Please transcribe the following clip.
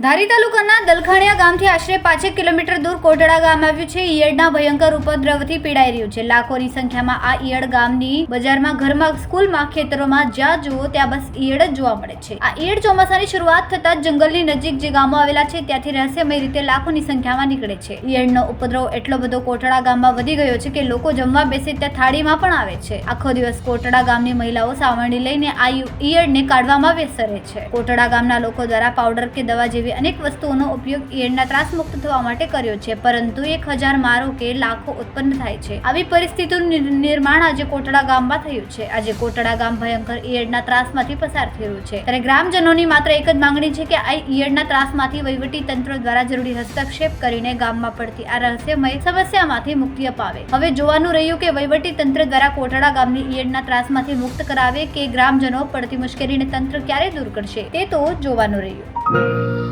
ધારી તાલુકાના દલખાણિયા ગામથી આશરે પાંચેક કિલોમીટર દૂર કોટડા ગામ આવ્યું છે. ઈયળના ભયંકર ઉપદ્રવથી પીડાઈ રહ્યું છે. લાખોની સંખ્યામાં આ ઈયળ ગામની બજારમાં ઘરમાં સ્કૂલમાં, ખેતરોમાં જ્યાં જુઓ ત્યાં બસ ઈયળ જ જોવા મળે છે. આ ઈયળ ચોમાસાની શરૂઆત થતાં જંગલની નજીક જે ગામો આવેલા છે ત્યાંથી રહસ્યમય રીતે લાખોની સંખ્યામાં નીકળે છે. ઈયળનો ઉપદ્રવ એટલો બધો કોટડા ગામમાં વધી ગયો છે કે લોકો જમવા બેસે ત્યાં થાળીમાં પણ આવે છે. આખો દિવસ કોટડા ગામની મહિલાઓ સાવરણી લઈને આ ઈયળને કાઢવામાં વ્યસ્ત રહે છે. કોટડા ગામના લોકો દ્વારા પાવડર કે દવા જેવી અનેક વસ્તુઓનો ઉપયોગ ઈયળના ત્રાસમુક્ત થવા માટે કર્યો છે. પરંતુ એક હજાર મારો કે લાખો ઉત્પન્ન થાય છે. આવી પરિસ્થિતિનું નિર્માણ આજે કોટડા ગામમાં થયું છે. આજે કોટડા ગામ ભયંકર ઈયળના ત્રાસમાંથી પસાર થયું છે. ત્યારે ગ્રામજનોની માત્ર એક જ માંગણી છે કે આ ઈયળના ત્રાસમાંથી વહીવટી તંત્ર દ્વારા જરૂરી હસ્તક્ષેપ કરીને ગામમાં પડતી આ રહસ્યમય સમસ્યામાંથી મુક્તિ અપાવે. હવે જોવાનું રહ્યું કે વહીવટી તંત્ર દ્વારા કોટડા ગામની ઈયળના ત્રાસમાંથી મુક્ત કરાવે કે ગ્રામજનો પડતી મુશ્કેલીને તંત્ર ક્યારે દૂર કરશે, તે તો જોવાનું રહ્યું.